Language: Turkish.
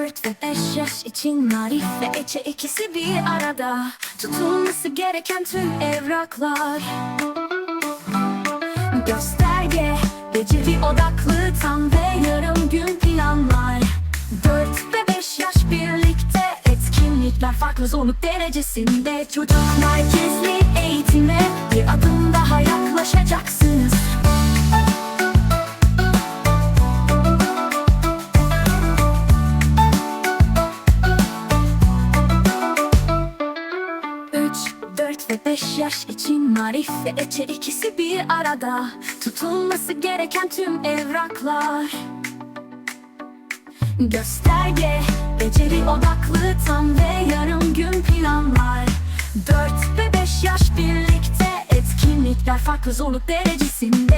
ve 5 yaş için Narif ve Ece ikisi bir arada. Tutulması gereken tüm evraklar. Gösterge, beceri odaklı tam ve yarım gün planlar. 4 ve 5 yaş birlikte etkinlikler farklı zorluk derecesinde. Çocuk merkezli eğitime 4 ve 5 yaş için marif ve eçer ikisi bir arada. Tutulması gereken tüm evraklar. Gösterge, beceri odaklı tam ve yarım gün planlar. 4 ve 5 yaş birlikte etkinlikler farklı zorluk derecesinde.